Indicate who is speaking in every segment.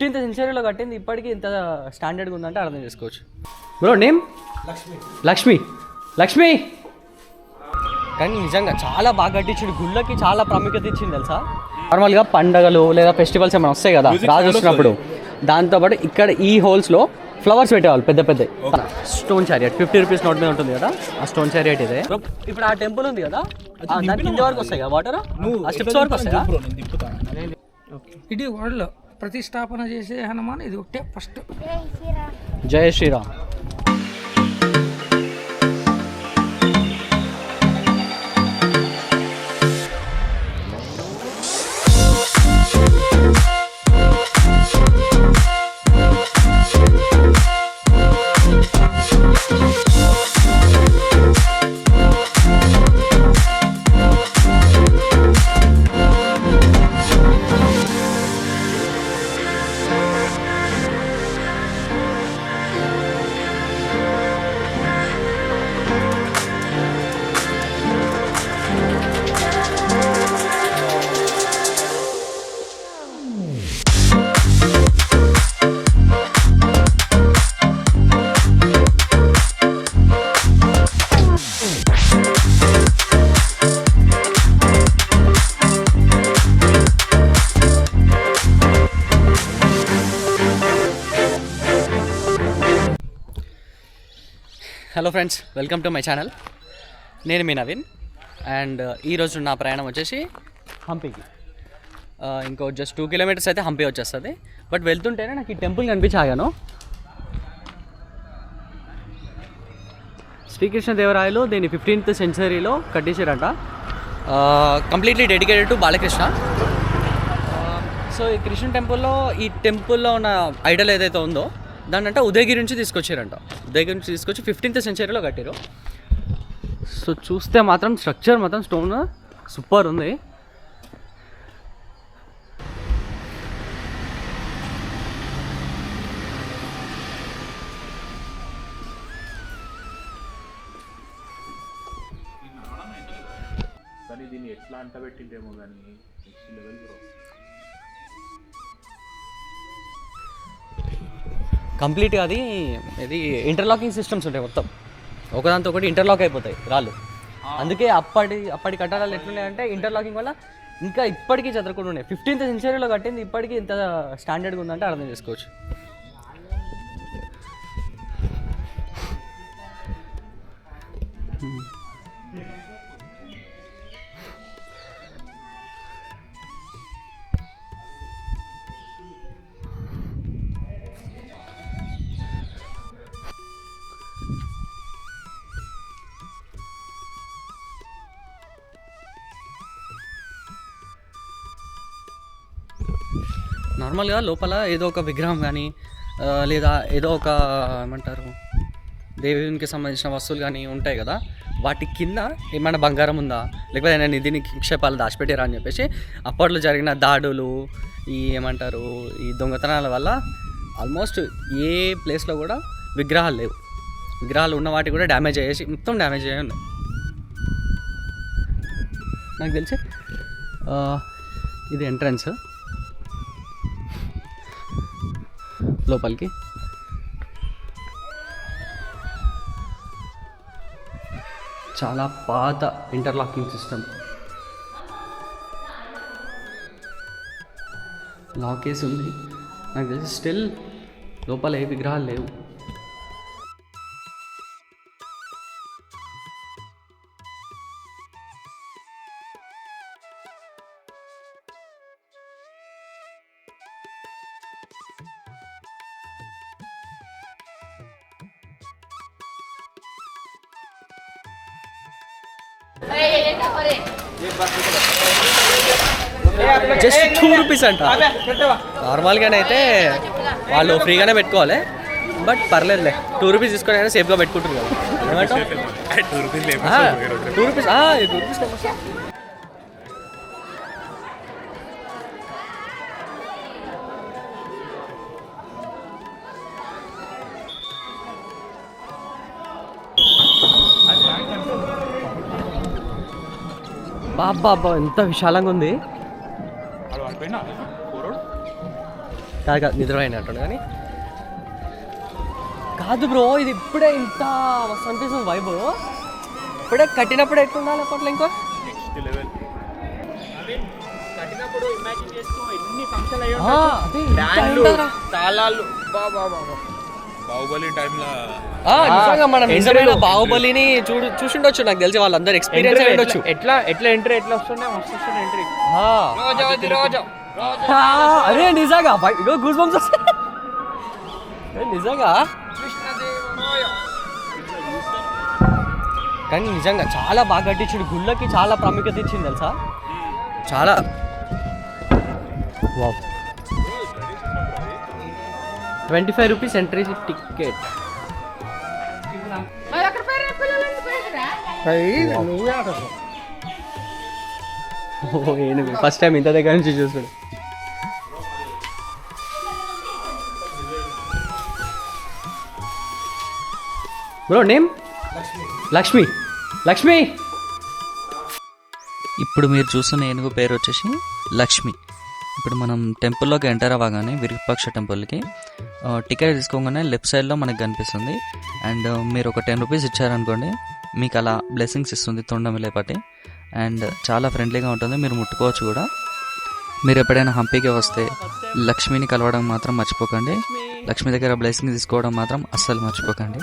Speaker 1: Fifteenth సెంచరీలో కట్టింది ఇప్పటికీ ఇంత స్టాండర్డ్గా ఉందంటే అర్థం చేసుకోవచ్చు. Bro name? లక్ష్మి. లక్ష్మి. లక్ష్మి! కానీ నిజంగా చాలా బాగా కట్టించిండు. గుళ్ళకి చాలా ప్రాముఖ్యత ఇచ్చింది తెలుసా? నార్మల్గా పండగలు లేదా ఫెస్టివల్స్ ఏమైనా వస్తాయి కదా రాజు వచ్చినప్పుడు. దాంతోపాటు ఇక్కడ ఈ హోల్స్లో ఫ్లవర్స్ పెట్టేవాళ్ళు పెద్ద పెద్ద. Stone chariot fifty rupees note మీద ఉంటుంది కదా ఆ స్టోన్ చారియట్ ఇదే. ఇప్పుడు ఆ టెంపుల్ ఉంది కదా దాని కింద వరకు వస్తాయి కదా వాటర్ ఆ స్టెప్స్ వరకు వస్తాయా?
Speaker 2: ఇది వరల్డ్ ప్రతిష్టాపన చేసే హనుమాన్ ఇది ఒకటే ఫస్ట్
Speaker 1: జై Shriram hello friends welcome to my channel నేను మీ నవీన్. అండ్ uh, ఈరోజు నా ప్రయాణం వచ్చేసి హంపీకి. Uh, ఇంకో జస్ట్ టూ కిలోమీటర్స్ అయితే హంపీ వచ్చేస్తుంది. బట్ వెళ్తుంటేనే నాకు ఈ టెంపుల్ కనిపించి ఆగాను శ్రీకృష్ణదేవరాయలు దీన్ని ఫిఫ్టీన్త్ సెంచరీలో కట్టించారంట. Completely dedicated to Balakrishna. Uh, so ఈ కృష్ణ టెంపుల్లో ఈ టెంపుల్లో ఉన్న ఐడల్ ఏదైతే ఉందో దాన్ని అంటే ఉదయగిరి నుంచి తీసుకొచ్చారంట. ఉదయగిరి నుంచి తీసుకొచ్చి ఫిఫ్టీన్త్ సెంచరీలో కట్టారు సో చూస్తే మాత్రం స్ట్రక్చర్ మాత్రం స్టోన్ సూపర్ ఉంది.
Speaker 3: కానీ దీన్ని ఎట్లా అంటబెట్టిండేమో కానీ
Speaker 1: కంప్లీట్గా అది ఇది ఇంటర్లాకింగ్ సిస్టమ్స్ ఉంటాయి మొత్తం. ఒకదాంతో ఒకటి ఇంటర్లాక్ అయిపోతాయి రాళ్ళు. అందుకే అప్పటి అప్పటి కట్టడాలు ఎట్లున్నాయంటే ఇంటర్లాకింగ్ వల్ల ఇంకా ఇప్పటికీ చదరకుండా ఉన్నాయి. ఫిఫ్టీన్త్ సెంచరీలో కట్టింది ఇప్పటికీ ఇంత స్టాండర్డ్గా ఉందంటే అర్థం చేసుకోవచ్చు. నార్మల్గా లోపల ఏదో ఒక విగ్రహం కానీ లేదా ఏదో ఒక ఏమంటారు దేవునికి సంబంధించిన వస్తువులు కానీ ఉంటాయి కదా వాటి కింద ఏమైనా బంగారం ఉందా? లేకపోతే ఏమైనా నిధిని నిక్షేపాలు దాచిపెట్టారా అని చెప్పేసి అప్పట్లో జరిగిన దాడులు ఈ ఏమంటారు ఈ దొంగతనాల వల్ల ఆల్మోస్ట్ ఏ ప్లేస్లో కూడా విగ్రహాలు లేవు. విగ్రహాలు ఉన్న వాటి కూడా డ్యామేజ్ అయ్యేసి మొత్తం డ్యామేజ్ అయ్యి ఉన్నాయి. నాకు తెలిసి ఇది ఎంట్రన్స్. లోపలికి. చాలా పాత ఇంటర్లాకింగ్ సిస్టమ్ లాకేస్ ఉంది. నాకు తెలిసి స్టిల్ లోపల ఏ విగ్రహాలు లేవు. జస్ట్ టూ రూపీస్ అంట. నార్మల్గానే అయితే వాళ్ళు ఫ్రీగానే పెట్టుకోవాలి. బట్ పర్లేదులే. టూ రూపీస్ తీసుకొని అయినా సేఫ్గా పెట్టుకుంటారు కదా. ఏమంటావు?
Speaker 3: Two rupees
Speaker 1: two rupees two rupees బాబా ఎంత విశాలంగా ఉంది. కాదు కాదు నిద్రపోయినట్టు కానీ. కాదు బ్రో ఇది ఇప్పుడే ఇంత మస్తు అనిపిస్తుంది వైబ్ ఇప్పుడే కట్టినప్పుడు ఎట్లుండాలి అప్పట్లో ఇంకో?
Speaker 3: నెక్స్ట్ లెవెల్
Speaker 2: కట్టినప్పుడు ఇమాజిన్ చేసుకో ఎన్ని ఫంక్షన్ అయ్యి
Speaker 1: ఆ, అదే ఇంత ఉంటుందిరా.
Speaker 2: తాళాలు. బాబా బాబా
Speaker 3: బాహుబలి టైంలో
Speaker 1: ఆ, నిజంగా మనం
Speaker 2: Entry
Speaker 1: నిజమైన
Speaker 2: లో-
Speaker 1: బాహుబలిని చూడు చూసిండొచ్చు నాకు తెలిసి వాళ్ళందరూ ఎక్స్పీరియన్స్ అయి ఉండొచ్చు.
Speaker 2: ఎట్లా ఎట్లా ఎంట్రీ ఎట్లా వస్తుండే? మస్తు వస్తుండే ఎంట్రీ
Speaker 1: అరే నిజంగా బై- ఇగో గూస్ బంప్స్ వస్తాయి నిజంగా? కానీ నిజంగా చాలా బాగా కట్టించిండు. గుళ్ళకి చాలా ప్రాముఖ్యత ఇచ్చింది తెలుసా? చాలా. Wow. Twenty
Speaker 2: five rupees
Speaker 1: entry ticket. First time ఇంత దగ్గర నుంచి చూసాడు. Bro name? లక్ష్మి. లక్ష్మి.
Speaker 4: ఇప్పుడు మీరు చూస్తున్న ఏనుగు పేరు వచ్చేసి లక్ష్మి. ఇప్పుడు మనం టెంపుల్లోకి ఎంటర్ అవ్వగానే విరూపాక్ష టెంపుల్కి టికెట్ తీసుకోగానే లెఫ్ట్ సైడ్లో మనకు కనిపిస్తుంది. అండ్ మీరు ఒక టెన్ రూపీస్ ఇచ్చారనుకోండి మీకు అలా బ్లెస్సింగ్స్ ఇస్తుంది తొండమిలేపటి అండ్ చాలా ఫ్రెండ్లీగా ఉంటుంది మీరు ముట్టుకోవచ్చు కూడా. మీరు ఎప్పుడైనా హంపీకి వస్తే లక్ష్మిని కలవడం మాత్రం మర్చిపోకండి. లక్ష్మి దగ్గర బ్లెస్సింగ్ తీసుకోవడం మాత్రం అస్సలు మర్చిపోకండి.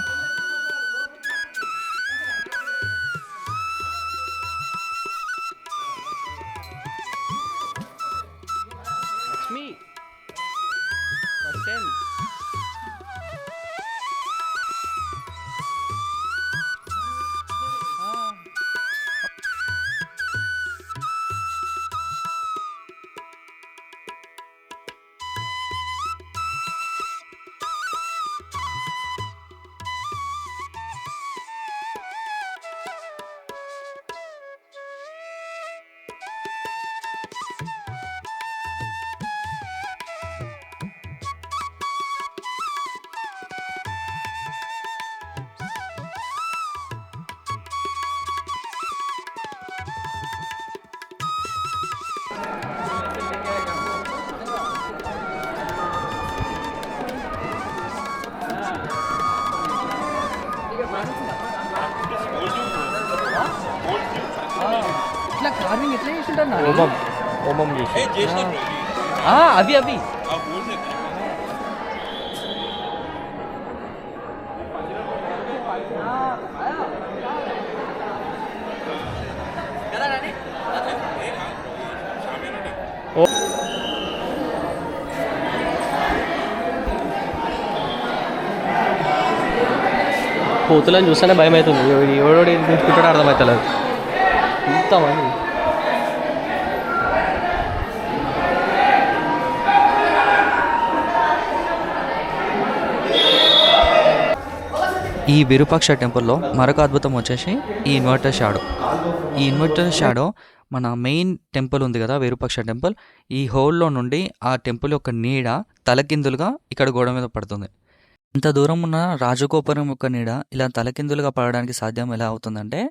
Speaker 3: హోమం చేసి
Speaker 1: అవి అవి. కోతులను చూస్తేనే భయం అవుతుంది ఎవడోడు తీసుకుంటాడో అర్థమవుతలేదు ఇంతమంది.
Speaker 4: ఈ విరూపాక్ష టెంపుల్లో మరొక అద్భుతం వచ్చేసి ఈ ఇన్వర్టర్ షాడో. ఈ ఇన్వర్టర్ షాడో మన మెయిన్ టెంపుల్ ఉంది కదా విరూపాక్ష టెంపుల్. ఈ హోల్లో నుండి ఆ టెంపుల్ యొక్క నీడ తలకిందులుగా ఇక్కడ గోడ మీద పడుతుంది. ఇంత దూరం ఉన్న రాజగోపురం యొక్క నీడ ఇలా తలకిందులుగా పడడానికి సాధ్యం ఎలా అవుతుందంటే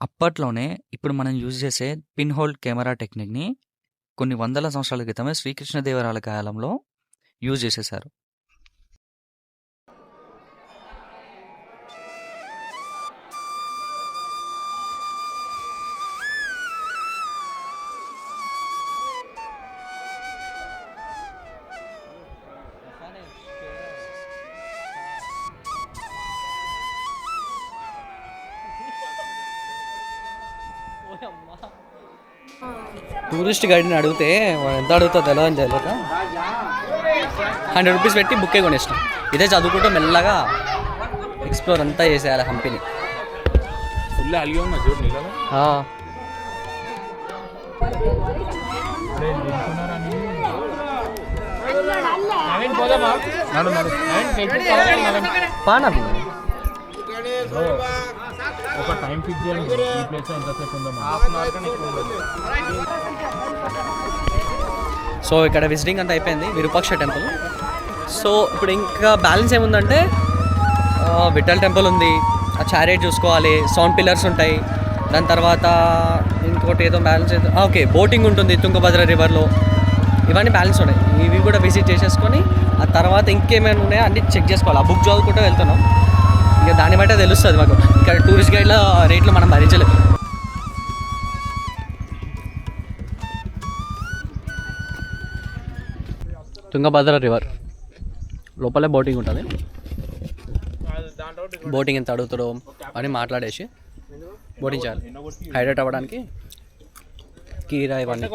Speaker 4: అప్పట్లోనే ఇప్పుడు మనం యూజ్ చేసే పిన్ హోల్ కెమెరా టెక్నిక్ని కొన్ని వందల సంవత్సరాల క్రితమే శ్రీకృష్ణదేవరాయల కాలంలో యూజ్ చేసేసారు
Speaker 1: టూరిస్ట్ గైడ్ని అడిగితే ఎంత అడుగుతా తెలియదు తెలియక హండ్రెడ్ రూపీస్ పెట్టి బుక్కే కొనేసినాం. ఇదే చదువుకుంటూ మెల్లగా ఎక్స్ప్లోర్ అంతా చేసేయాలి హంపిని.
Speaker 3: ఫుల్ అలిగి ఉన్నా చూడు నీళ్ళలో.
Speaker 1: పానా?
Speaker 3: ఒక టైం ఫిక్స్ చేయండి. ఈ ప్లేస్ ఎంతసేపు ఉందో
Speaker 2: హాఫ్ అన్ అవర్ కన్నా ఎక్కువ ఉండదు
Speaker 1: సో ఇక్కడ విజిటింగ్ అంతా అయిపోయింది. విరూపాక్ష టెంపుల్ సో ఇప్పుడు ఇంకా బ్యాలెన్స్ ఏముందంటే విఠల్ టెంపుల్ ఉంది. ఆ చారియట్ చూసుకోవాలి. సౌండ్ పిల్లర్స్ ఉంటాయి. దాని తర్వాత ఇంకోటి ఏదో బ్యాలెన్స్ ఏదో ఓకే బోటింగ్ ఉంటుంది తుంగభద్ర రివర్లో ఇవన్నీ బ్యాలెన్స్ ఉన్నాయి. ఇవి కూడా విజిట్ చేసేసుకొని ఆ తర్వాత ఇంకేమైనా ఉన్నాయో అన్ని చెక్ చేసుకోవాలి. ఆ బుక్ చదువుకుంటూ వెళ్తున్నాం. ఇంకా దాన్ని బట్టే తెలుస్తుంది మాకు. ఇక్కడ టూరిస్ట్ గైడ్ల రేట్లు మనం భరించలేదు తుంగభద్ర రివర్ లోపలే బోటింగ్ ఉంటుంది. బోటింగ్ ఎంత అడుగుతాడో అని మాట్లాడేసి బోటింగ్ చేయాలి. హైడ్రేట్ అవ్వడానికి కీరా ఇవన్నీ.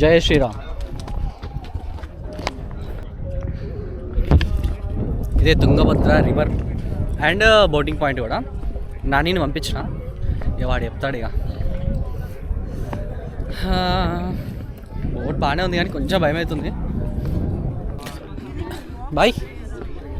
Speaker 1: జయ శ్రీరామ్. ఇదే Tungabhadra river and boating point కూడా. నానిని పంపించిన. ఇక వాడు చెప్తాడు ఇక. బోట్ బాగానే ఉంది కానీ కొంచెం భయం అవుతుంది బాయ్.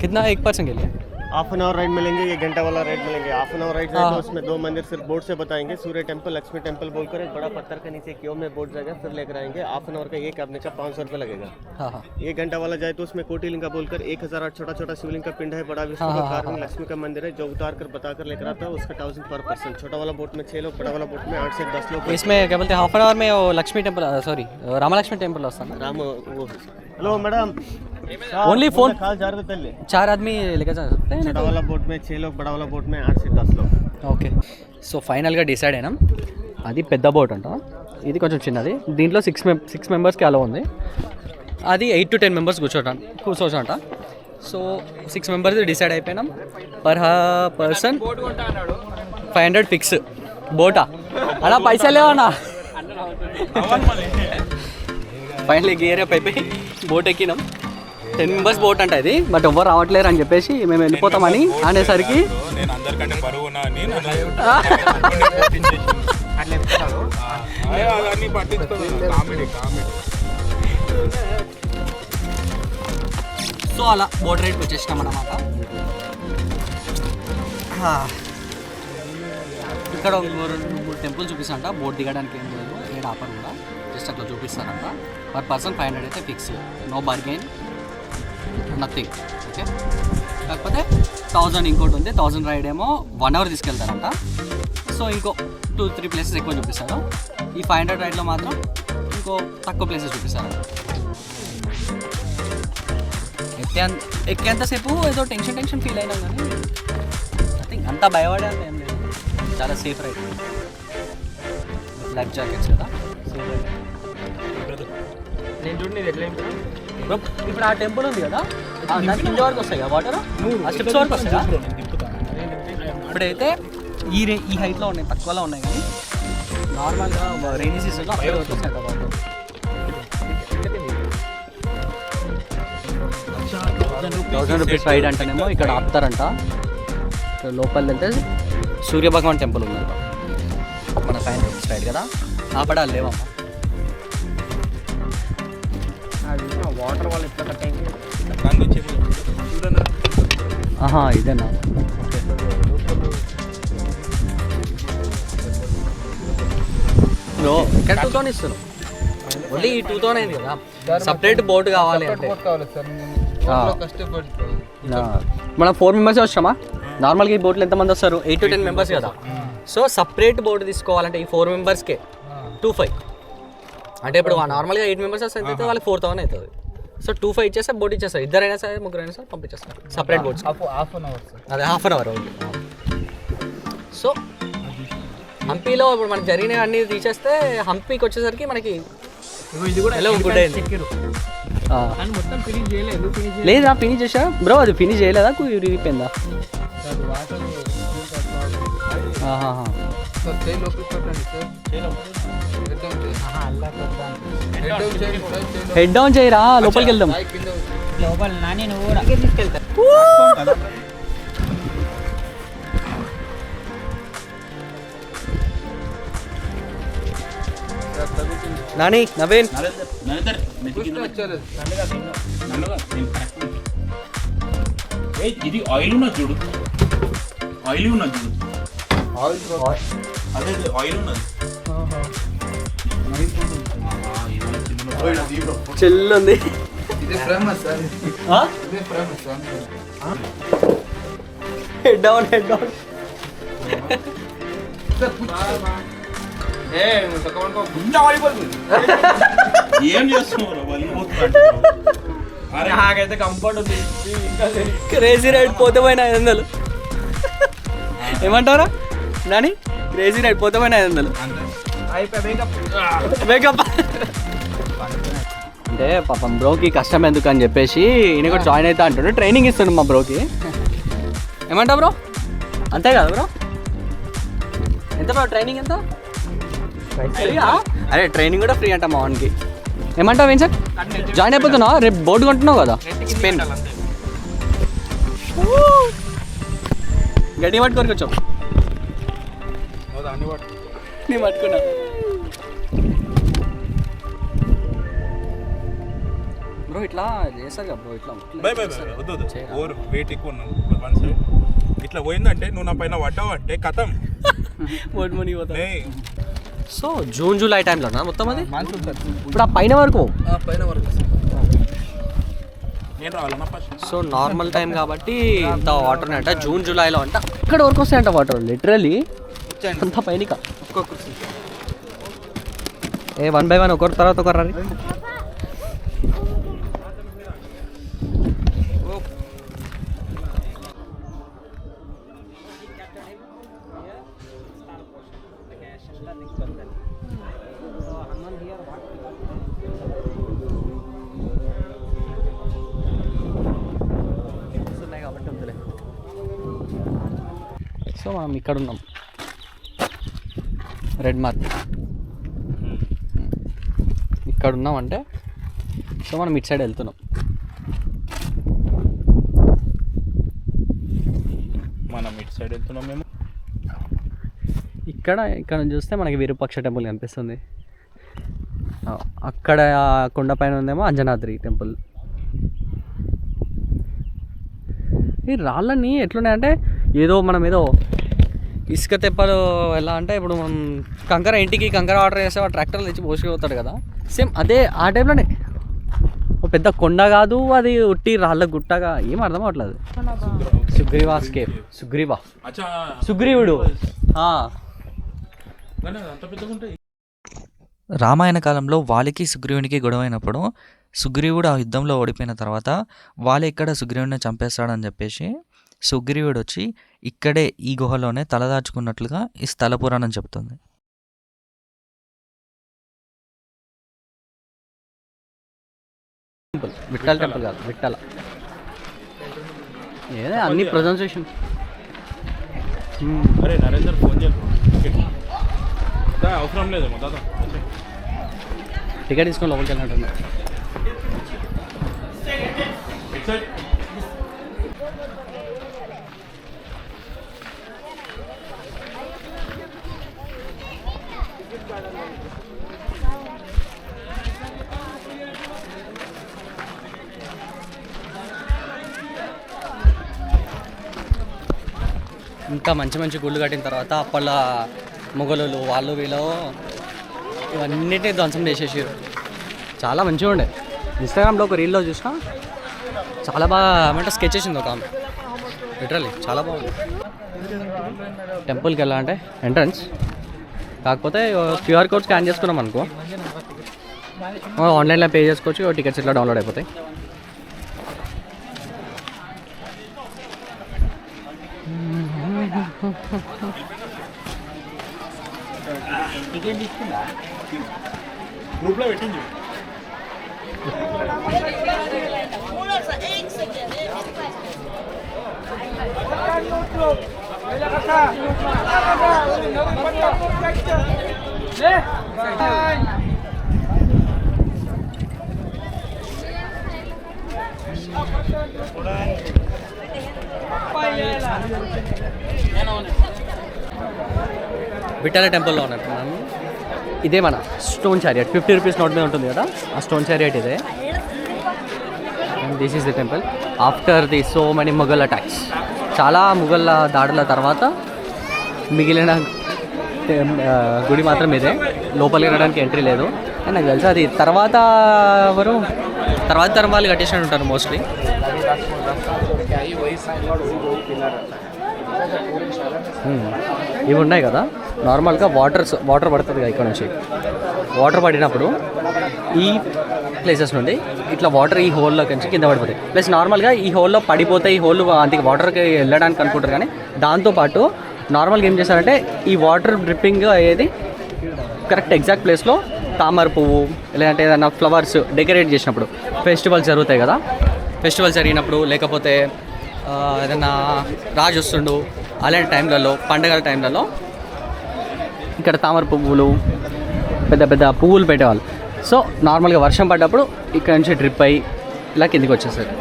Speaker 1: కింద ఎక్ పర్సన్ వెళ్ళి
Speaker 5: हाफ़ एन आवर राइड मिलेंगे ये घंटा वाला राइड मिलेंगे। हाफ़ एन आवर राइड
Speaker 1: हाँ।
Speaker 5: तो उसमें दो मंदिर सिर्फ़ बोर्ड से बताएँगे। सूर्य टेंपल लक्ष्मी टेंपल बोलकर एक बड़ा पत्थर के नीचे क्यों में बोर्ड जाएगा फिर लेकर आएँगे। हाफ़ एन आवर का एक आपने का पाँच सौ रुपये लगेगा।
Speaker 1: हाँ।, हाँ।
Speaker 5: ये घंटा वाला जाए तो उसमें कोटिलिंग का बोलकर एक हज़ार आठ छोटा छोटा शिवलिंग का पिंड है बड़ा विष्णु
Speaker 1: हाँ, हाँ,
Speaker 5: का लक्ष्मी का मंदिर है जो उतार कर बताकर लेकर आता है उसका थाउज़ेंड पर पर्सन छोटा वाला बोट में छह लोग बड़ा वाला बोट में आठ से दस लोग।
Speaker 1: इसमें क्या बोलते हैं हाफ़ एन आवर में Lakshmi temple sorry Ramalakshmi temple
Speaker 5: Ram वो हेलो मैडम
Speaker 1: Only phone?
Speaker 5: खास जा रहे थे पहले
Speaker 1: चार आदमी लेकर जा सकते हैं
Speaker 5: छोटा वाला बोट में छह लोग बड़ा वाला बोट में आठ से दस लोग
Speaker 1: ఓకే సో ఫైనల్గా డిసైడ్ అయినాం అది పెద్ద బోట్ అంట ఇది కొంచెం చిన్నది దీంట్లో సిక్స్ మెం సిక్స్ మెంబర్స్కి అలా ఉంది అది eight to ten members కూర్చోట కూర్చోవచ్చంట so six members decide అయిపోయినాం per person five hundred fix బోటా అలా పైసలు లేవన్నా ఫైనల్లీ గేర్ అప్ అయిపోయి బోట్ ఎక్కినాం టెన్ మెంబర్స్ బోట్ అంట ఇది బట్ ఎవ్వరు రావట్లేరు అని చెప్పేసి మేము వెళ్ళిపోతామని అనేసరికి
Speaker 6: నేను అందరికంటే పరుగునా అని నన్ను అదే అవన్నీ పట్టించుకోవాలి కామెడీ కామెడీ
Speaker 1: సో అలా బోట్ రైడ్కి వచ్చేసినాం అనమాట ఇక్కడ ఒక రెండు మూడు టెంపుల్ చూపిస్తారంట బోట్ దిగడానికి ఏం లేదు ఏడు ఆఫర్ కూడా. జస్ట్ అట్లా చూపిస్తారంట. పర్ పర్సన్ ఫైవ్ హండ్రెడ్ అయితే fix no bargain nothing okay కాకపోతే థౌజండ్ ఇంకోటి ఉంది. థౌజండ్ రైడ్ ఏమో వన్ అవర్ తీసుకెళ్తారంట. సో ఇంకో టూ త్రీ ప్లేసెస్ ఎక్కువ చూపిస్తారు. ఈ ఫైవ్ హండ్రెడ్ రైడ్లో మాత్రం ఇంకో తక్కువ ప్లేసెస్ చూపిస్తారు. ఎక్కే ఎక్కేంతసేపు ఏదో టెన్షన్ టెన్షన్ ఫీల్ అయినాం కానీ ఐ థింక్ అంతా భయపడే అంత ఏం లేదు. చాలా సేఫ్ రైడ్ లైఫ్ జాకెట్స్ కదా. సేఫ్ రైడ్
Speaker 3: నేను చూడండి ఎట్లా
Speaker 1: ఇప్పుడు ఆ టెంపుల్ ఉంది కదా దాని కింద వరకు వస్తాయి కదా వాటర్ ఆ స్టెప్స్ వరకు వస్తాయి? ఇప్పుడైతే ఈ రే ఈ హైట్లో ఉన్నాయి తక్కువలో ఉన్నాయి కానీ నార్మల్గా రైనీ సీజన్లో అక్కడ వరకు వస్తాయి కదా వాటర్ థౌసండ్ రూపీస్ రైడ్ అంటేనేమో ఇక్కడ ఆపుతారంట. ఇక్కడ లోపల వెళ్తే సూర్య భగవాన్ టెంపుల్ ఉంది. మన ఫైవ్ రూపీస్ రైడ్ కదా. ఆపడాలి లేవమ్మా.
Speaker 5: వాటర్ వాళ్ళు ఎట్లా కట్ అయింది
Speaker 6: దాని నుంచి
Speaker 1: ఆహా ఇదేనా? ఇక్కడ టూ థౌసండ్ ఇస్తారు ఓన్లీ ఈ టూ థౌసండ్ అయింది కదా. సపరేట్ బోట్ కావాలి అంటే. ఆ. ఆ. మనం ఫోర్ మెంబర్స్ వచ్చామా? నార్మల్గా ఈ బోట్లో ఎంతమంది వస్తారు? ఎయిట్ టు టెన్ మెంబర్స్ కదా. సో సపరేట్ బోట్ తీసుకోవాలంటే ఈ ఫోర్ మెంబర్స్కే టూ ఫైవ్ అంటే ఇప్పుడు నార్మల్గా ఎయిట్ మెంబర్స్ వస్తే? వాళ్ళకి ఫోర్ థౌసండ్ అవుతుంది. సో టూ ఫైవ్ ఇచ్చేస్తే బోట్ ఇచ్చేస్తారు ఇద్దరైనా సరే ముగ్గురైనా సరే పంపించేస్తారు separate boats
Speaker 3: half an hour sir
Speaker 1: అదే half an hour okay so హంపీలో ఇప్పుడు మనకి జరిగినవి అన్ని తీసేస్తే హంపీకి వచ్చేసరికి మనకి
Speaker 3: ఇది కూడా
Speaker 1: ఎలా గుడ్ అయింది లేదా ఫినిష్ చేసా? బ్రో అది ఫినిష్ చేయలేదా? ఆహాహా.
Speaker 3: సార్ చేయి లోపలికి పెట్టండి సార్. హెడ్ డౌన్ చేయి
Speaker 1: హెడ్ డౌన్ చేయరా లోపలికి వెళ్దాం.
Speaker 3: లోపల కింద
Speaker 2: లోపల నాని నువ్వు కూడా.
Speaker 1: నాని నవీన్.
Speaker 3: వచ్చారు
Speaker 6: ఇది ఆయిల్ ఉన్నది చూడు. ఆయిల్ ఉన్నది చూడు. అదే అదే ఆయిల్ ఉన్నది. ఆ, ఇది చిన్నలో
Speaker 1: చెల్లు ఉంది హెడ్ డౌన్ హెడ్ డౌన్
Speaker 6: ఏం చేస్తున్నావు అరే
Speaker 3: నాకైతే కంఫర్ట్ ఉంది.
Speaker 1: క్రేజీ రైడ్ పోతే పోయిన ఐదు వందలు. ఏమంటారా నాని? క్రేజీ రైడ్ పోతే పోయిన ఐదు వందలు. మేకప్ అంటే పాపం బ్రోకి కష్టం ఎందుకు అని చెప్పేసి ఈయన కూడా జాయిన్ అవుతా అంటుండే. ట్రైనింగ్ ఇస్తుండు మా బ్రోకి. ఏమంటావు బ్రో? అంతే కదా బ్రో? ఎంత బ్రో ట్రైనింగ్ ఎంత? అరే ట్రైనింగ్ కూడా ఫ్రీ అంట మా వానికి. ఏమంటావు ఏం సార్ జాయిన్ అయిపోతున్నావు? రేపు బోర్డు కొంటున్నావు కదా? స్పెయిన్ గడ్డి పట్టుకొని వచ్చావు నేను పట్టుకున్నా. బ్రో ఇట్లా చేస్తారు బ్రో ఇట్లా
Speaker 7: బై బై బై వద్దు వద్దు. ఓవర్ వెయిట్ ఎక్కువ ఉన్నాను వన్ సైడ్ ఇట్లా పోయిందంటే నువ్వు నా పైన పడ్డావు అంటే కథం.
Speaker 1: ముని పోతా. సో జూన్ జూలై టైంలోనా మొత్తం అది? ఇప్పుడు ఆ పైన వరకు
Speaker 7: నేను రావాలన్నా ఫస్ట్
Speaker 1: సో నార్మల్ టైం కాబట్టి ఇంత వాటర్ అంట జూన్ జూలైలో అంట. ఇక్కడ వరకు వస్తాయంట వాటర్ లిటరలీ అంత పైనిక? ఏ వన్ బై వన్ ఒకరి తర్వాత ఒకరు రండి సో మనం ఇక్కడ ఉన్నాం రెడ్ మార్క్. ఇక్కడ ఉన్నాం అంటే సో మనం ఇటు సైడ్ వెళ్తున్నాం.
Speaker 7: మనం ఇటు సైడ్ వెళ్తున్నాం మేము.
Speaker 1: ఇక్కడ ఇక్కడ చూస్తే మనకి విరూపాక్ష టెంపుల్ కనిపిస్తుంది. అక్కడ కొండ పైన ఉందేమో అంజనాద్రి టెంపుల్. ఈ రాళ్ళని ఎట్లున్నాయంటే ఏదో మనం ఏదో ఇసుక తెప్పలు ఎలా అంటే ఇప్పుడు మనం కంకర ఇంటికి కంకర ఆర్డర్ చేస్తే వాడు ట్రాక్టర్లు తెచ్చి పోసుకుపోతాడు కదా. సేమ్ అదే ఆ టైంలోనే ఓ పెద్ద కొండ కాదు అది ఉట్టి రాళ్ళ గుట్టగా ఏం అర్థం అవట్లేదు సుగ్రీవాస్ కేవ్ సుగ్రీవా.
Speaker 6: అచ్చా.
Speaker 1: సుగ్రీవుడు. ఆ.
Speaker 4: రామాయణ కాలంలో వాలికి సుగ్రీవునికి గొడవైనప్పుడు సుగ్రీవుడు ఆ యుద్ధంలో ఓడిపోయిన తర్వాత వాలి ఇక్కడ సుగ్రీవుడిని చంపేస్తాడని చెప్పేసి సుగ్రీవుడు వచ్చి ఇక్కడే ఈ గుహలోనే తలదాచుకున్నట్లుగా ఈ స్థల పురాణం చెప్తుంది.
Speaker 1: టెంపుల్ విఠల టెంపుల్ కాదు విఠల ఏదే అన్ని ప్రొనౌన్సియేషన్
Speaker 7: అరే నరేందర్ ఫోన్ అవసరం దాదా.
Speaker 1: టికెట్ తీసుకొని లోపలికి వెళ్ళినట్టున్నా ఇంకా మంచి మంచి గుళ్ళు కట్టిన తర్వాత అప్పట్లో మొగలులు వాళ్ళు వీళ్ళు ఇవన్నిటిని ధ్వంసం చేసేసారు చాలా మంచిగా ఉండే. ఇన్స్టాగ్రామ్లో ఒక రీల్లో చూసినా చాలా బాగా ఏమంటే స్కెచ్ చేసింది ఒక ఆమె. లిటరలీ చాలా బాగుంది. టెంపుల్కి వెళ్ళాలంటే ఎంట్రన్స్ కాకపోతే క్యూఆర్ కోడ్ స్కాన్ చేసుకున్నాం అనుకో. ఆన్లైన్లో పే చేసుకోవచ్చు టికెట్స్ ఇట్లా డౌన్లోడ్ అయిపోతాయి.
Speaker 7: 이게 미친다. 롤라 왜 땡겨? 네. Hola.
Speaker 1: విఠల టెంపుల్లో ఉన్నట్టున్నాను ఇదే మన stone chariot. Fifty rupees note మీద ఉంటుంది కదా? ఆ స్టోన్ చారియట్ ఇదే. This is the temple. After the so many Mughal attacks. చాలా ముఘల్ దాడుల తర్వాత మిగిలిన గుడి మాత్రం ఇదే. లోపలికి వెళ్ళడానికి ఎంట్రీ లేదు. ఏ, నాకు తెలుసు అది తర్వాత ఎవరు తర్వాత తరం వాళ్ళు కట్టేసినట్టు ఉంటారు మోస్ట్లీ ఇవి ఉన్నాయి కదా? నార్మల్గా వాటర్ వాటర్ పడుతుంది కదా ఇక్కడ నుంచి. వాటర్ పడినప్పుడు ఈ ప్లేసెస్ నుండి ఇట్లా వాటర్ ఈ హోల్లోకి నుంచి కింద పడిపోతాయి. ప్లస్ నార్మల్గా ఈ హోల్లో పడిపోతే ఈ హోల్ అందుకే వాటర్కి వెళ్ళడానికి అనుకుంటారు కానీ దాంతోపాటు నార్మల్గా ఏం చేస్తారంటే ఈ వాటర్ డ్రిప్పింగ్ అయ్యేది కరెక్ట్ ఎగ్జాక్ట్ ప్లేస్లో తామర పువ్వు లేదంటే ఏదైనా ఫ్లవర్స్ డెకరేట్ చేసినప్పుడు ఫెస్టివల్స్ జరుగుతాయి కదా? ఫెస్టివల్స్ జరిగినప్పుడు లేకపోతే ఏదైనా రాజు వస్తుండు అలాంటి టైంలలో పండగల టైంలలో ఇక్కడ తామర పువ్వులు పెద్ద పెద్ద పువ్వులు పెట్టేవాళ్ళు. సో నార్మల్గా వర్షం పడ్డప్పుడు ఇక్కడ నుంచి డ్రిప్ అయ్యి ఇలా కిందికి వచ్చేసారు.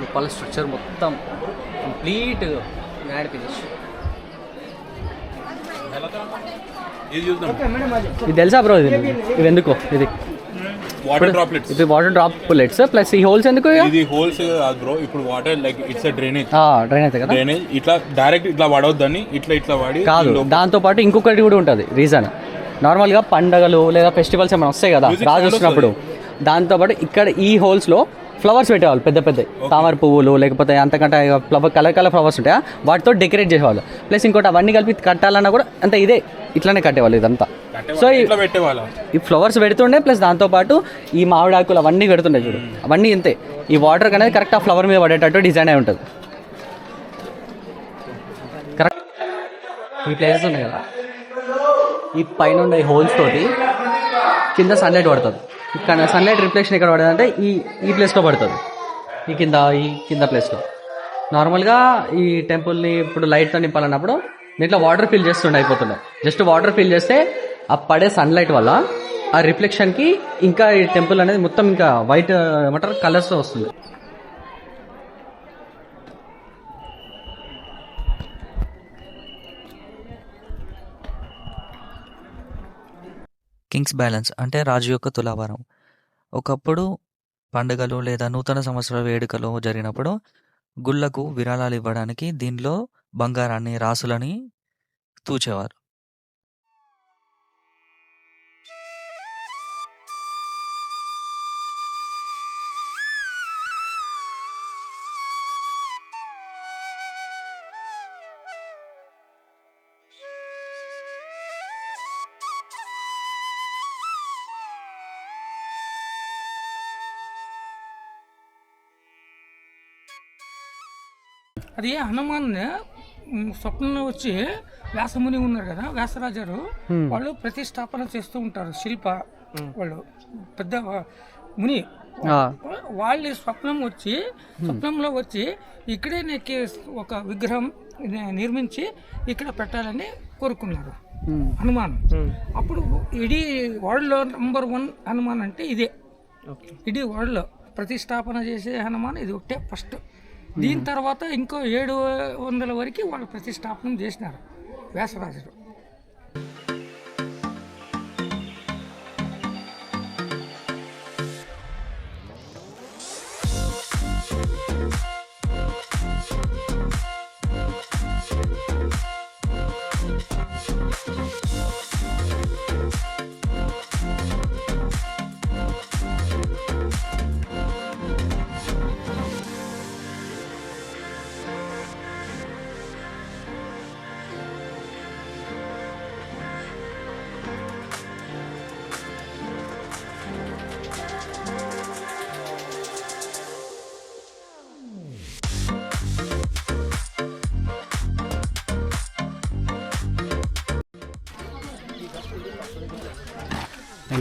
Speaker 1: లోపల స్ట్రక్చర్ మొత్తం కంప్లీట్ మ్యాడ్ ఫినిష్.
Speaker 7: ఇది
Speaker 1: తెలుసా బ్రో ఇది? ఇది ఎందుకు ఇది?
Speaker 7: వాటర్ డ్రాప్లెట్స్
Speaker 1: ఇది వాటర్ డ్రాప్ బుల్లెట్స్ ప్లస్ ఈ హోల్స్ ఎందుకు
Speaker 7: ఇది హోల్స్ బ్రో ఇప్పుడు water like it's drainage
Speaker 1: drain అవుతాయి కదా?
Speaker 7: డ్రైనేజ్ ఇట్లా డైరెక్ట్ ఇట్లా పడవద్దని ఇట్లా ఇట్లా వాడి
Speaker 1: కాదు దాంతో పాటు ఇంకొకటి కూడా ఉంటుంది రీజన్ నార్మల్గా పండగలు లేదా ఫెస్టివల్స్ ఏమైనా వస్తాయి కదా రాజు
Speaker 7: sound
Speaker 1: వస్తున్నప్పుడు దాంతో పాటు ఇక్కడ ఈ హోల్స్లో ఫ్లవర్స్ పెట్టేవాళ్ళు పెద్ద పెద్ద. తామర పువ్వులు లేకపోతే అంతకంటే ఫ్లవర్ కలర్ కలర్ ఫ్లవర్స్ ఉంటాయా? వాటితో డెకరేట్ చేసేవాళ్ళు. ప్లస్ ఇంకోటి అవన్నీ కలిపి కట్టాలన్నా కూడా అంత ఇదే ఇట్లానే కట్టేవాళ్ళు ఇదంతా. సో ఈ
Speaker 7: ఇట్లా పెట్టేవాళ్ళ?
Speaker 1: ఈ ఫ్లవర్స్ పెడుతుండే ప్లస్ దాంతోపాటు ఈ మామిడాకులు అవన్నీ పెడుతుండే చూడు. అవన్నీ ఇంతే. ఈ వాటర్ అనేది కరెక్ట్ ఆ ఫ్లవర్ మీద పడేటట్టు డిజైన్ అయి ఉంటుంది. కరెక్ట్ ఈ ప్లేసెస్ ఉన్నాయి కదా. ఈ పైన ఉండే హోల్స్ తోటి కింద సన్లైట్ పడుతుంది. ఇక్కడ సన్లైట్ రిఫ్లెక్షన్ ఎక్కడ పడుతుంది అంటే ఈ ఈ ప్లేస్లో పడుతుంది. ఈ కింద ఈ కింద ప్లేస్లో నార్మల్గా ఈ టెంపుల్ని ఇప్పుడు లైట్తో నింపాలన్నప్పుడు దీంట్లో వాటర్ ఫిల్ చేస్తుండే అయిపోతుండే. జస్ట్ వాటర్ ఫిల్ చేస్తే ఆ పడే సన్లైట్ వల్ల ఆ రిఫ్లెక్షన్కి ఇంకా ఈ టెంపుల్ అనేది మొత్తం ఇంకా వైట్ ఏమంటారు కలర్స్తో వస్తుంది.
Speaker 4: కింగ్స్ బ్యాలెన్స్ అంటే రాజు యొక్క తులాభారం. ఒకప్పుడు పండుగలు లేదా నూతన సంవత్సర వేడుకలు జరిగినప్పుడు గుళ్ళకు విరాళాలు ఇవ్వడానికి దీనిలో బంగారాన్ని రాసులని తూచేవారు.
Speaker 2: అది హనుమాన్ స్వప్నంలో వచ్చి వ్యాసముని ఉన్నారు కదా వ్యాసరాజారు. వాళ్ళు ప్రతిష్టాపన చేస్తూ ఉంటారు శిల్ప వాళ్ళు. పెద్ద ముని. వాళ్ళ స్వప్నం వచ్చి స్వప్నంలో వచ్చి ఇక్కడే నెక్కి ఒక విగ్రహం నిర్మించి ఇక్కడ పెట్టాలని కోరుకున్నారు. హనుమాన్. అప్పుడు ఇడీ వరల్డ్లో నంబర్ వన్ హనుమాన్ అంటే ఇదే. ఇడీ వరల్డ్లో ప్రతిష్టాపన చేసే హనుమాన్ ఇది ఒకటే ఫస్ట్. దీని తర్వాత ఇంకో ఏడు వందల వరకు వాళ్ళు ప్రతిష్టాపన చేసినారు వ్యాసరాజుడు.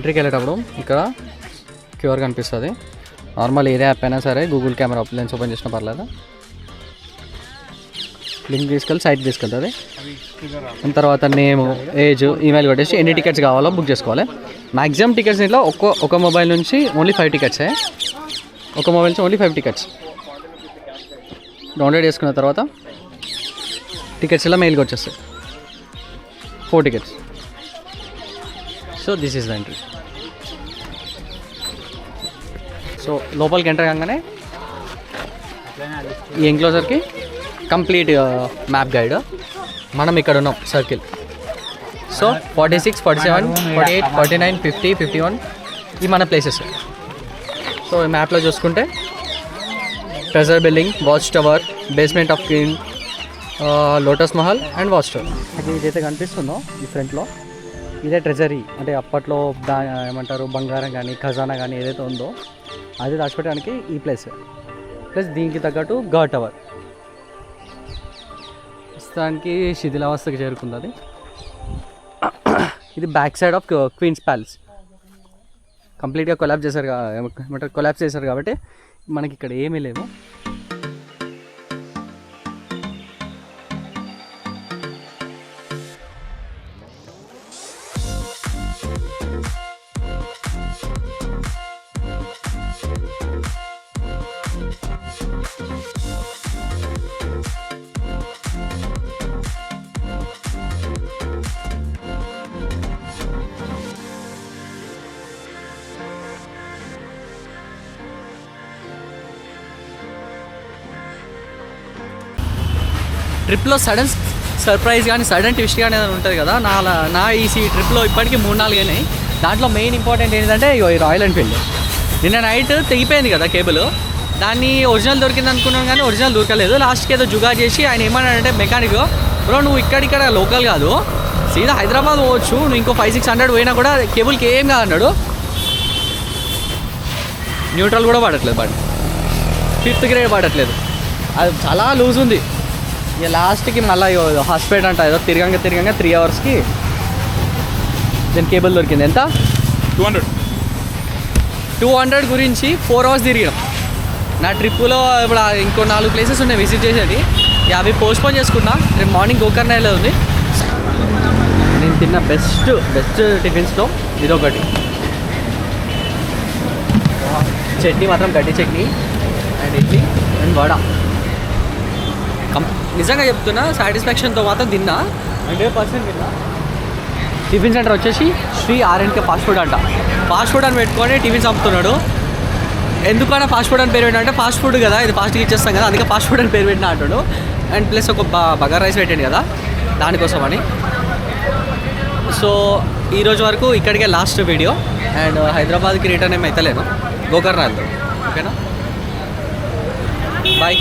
Speaker 1: ఎంట్రీకి వెళ్ళేటప్పుడు ఇక్కడ క్యూఆర్ కనిపిస్తుంది. నార్మల్ ఏదే యాప్ అయినా సరే గూగుల్ కెమెరా లెన్స్ ఓపెన్ చేసిన పర్లేదు? లింక్ తీసుకెళ్ళి సైట్ తీసుకెళ్తుంది దాని తర్వాత నేమ్ ఏజ్ ఈమెయిల్ కొట్టేసి ఎన్ని టికెట్స్ కావాలో బుక్ చేసుకోవాలి. మ్యాక్సిమం టికెట్స్ ఇట్లా ఒక్కో ఒక మొబైల్ నుంచి ఓన్లీ ఫైవ్ టికెట్సే ఒక మొబైల్ నుంచి ఓన్లీ ఫైవ్ టికెట్స్. డౌన్లోడ్ చేసుకున్న తర్వాత టికెట్స్ ఇలా మెయిల్కి వచ్చేస్తాయి. Four tickets. So this is the entry so లోపలికి ఎంటర్ కాగానే ఈ ఎంక్లోజర్కి కంప్లీట్ మ్యాప్ గైడ్ మనం ఇక్కడ ఉన్నాం circle so forty six forty seven forty eight forty nine fifty fifty one ఇవి మన ప్లేసెస్ సో ఈ మ్యాప్లో చూసుకుంటే treasure building watch tower basement of queen lotus Mahal and watch tower అది ఇదైతే కనిపిస్తుందో ఈ ఫ్రంట్లో ఇదే ట్రెజరీ అంటే అప్పట్లో దా ఏమంటారు బంగారం కానీ ఖజానా కానీ ఏదైతే ఉందో అది దాచిపెట్టడానికి ఈ ప్లేస్. ప్లస్ దీనికి తగ్గట్టు గా టవర్. ప్రస్తుతానికి శిథిలావస్థకు చేరుకుంది అది. ఇది back side of queens palace. కంప్లీట్గా కొలాబ్ చేశారు కా- ఏమంటారు? కొలాబ్స్ చేశారు కాబట్టి మనకి ఇక్కడ ఏమీ లేవు. ట్రిప్లో సడన్ సర్ప్రైజ్ కానీ సడన్ ట్విస్ట్ కానీ ఏదైనా ఉంటుంది కదా నా నా ఈ ట్రిప్లో ఇప్పటికీ మూడు నాలుగు అయినాయి. దాంట్లో మెయిన్ ఇంపార్టెంట్ ఏంటంటే ఇగో ఈ రాయల్ ఎన్ఫీల్డ్. నిన్న నైట్ తెగిపోయింది కదా కేబుల్. దాన్ని ఒరిజినల్ దొరికింది అనుకున్నాను కానీ ఒరిజినల్ దొరకలేదు. లాస్ట్కి ఏదో జుగా చేసి ఆయన ఏమన్నాడంటే మెకానిక్ బ్రో నువ్వు ఇక్కడిక్కడ లోకల్ కాదు. సీదా హైదరాబాద్ పోవచ్చు. నువ్వు ఇంకో ఫైవ్ సిక్స్ హండ్రెడ్ పోయినా కూడా కేబుల్కి ఏం కాదన్నాడు న్యూట్రల్ కూడా పడట్లేదు బట్ ఫిఫ్త్ గ్రేడ్ పడట్లేదు. అది చాలా లూజ్ ఉంది. ఇక లాస్ట్కి మళ్ళీ హాస్పిటల్ అంట. ఏదో తిరగంగా తిరగంగా త్రీ అవర్స్కి దీని కేబుల్ దొరికింది. ఎంత?
Speaker 7: టూ హండ్రెడ్
Speaker 1: టూ హండ్రెడ్ గురించి ఫోర్ అవర్స్ తిరిగినాం నా ట్రిప్పులో ఇప్పుడు ఇంకో నాలుగు ప్లేసెస్ ఉన్నాయి విజిట్ చేసేది. ఇక అవి పోస్ట్పోన్ చేసుకున్నా. రేపు మార్నింగ్ గోకర్ణలో ఉంది. నేను తిన్న బెస్ట్ బెస్ట్ టిఫిన్స్లో ఇదొకటి. చట్నీ మాత్రం గడ్డి చట్నీ అండ్ ఇడ్లీ అండ్ వడ. నిజంగా చెప్తున్నా సాటిస్ఫాక్షన్తో మాత్రం తిన్నా. హండ్రెడ్ పర్సెంట్ తిన్నా? టిఫిన్ సెంటర్ వచ్చేసి శ్రీ ఆర్ఎన్కే ఫాస్ట్ ఫుడ్ అంట. ఫాస్ట్ ఫుడ్ అని పెట్టుకొని టిఫిన్స్ అమ్ముతున్నాడు ఎందుకన్నా ఫాస్ట్ ఫుడ్ అని పేరు పెట్టినా అంటే ఫాస్ట్ ఫుడ్ కదా ఇది ఫాస్ట్గా ఇచ్చేస్తాం కదా అందుకే ఫాస్ట్ ఫుడ్ అని పేరు పెట్టిన అంటాడు. అండ్ ప్లస్ ఒక బగార్ రైస్ పెట్టాడు కదా దానికోసం అని సో ఈ రోజు వరకు ఇక్కడికే లాస్ట్ వీడియో. అండ్ హైదరాబాద్కి రిటర్న్ ఏమి అవుతలేను గోకర్ణ ఓకేనా? బాయ్.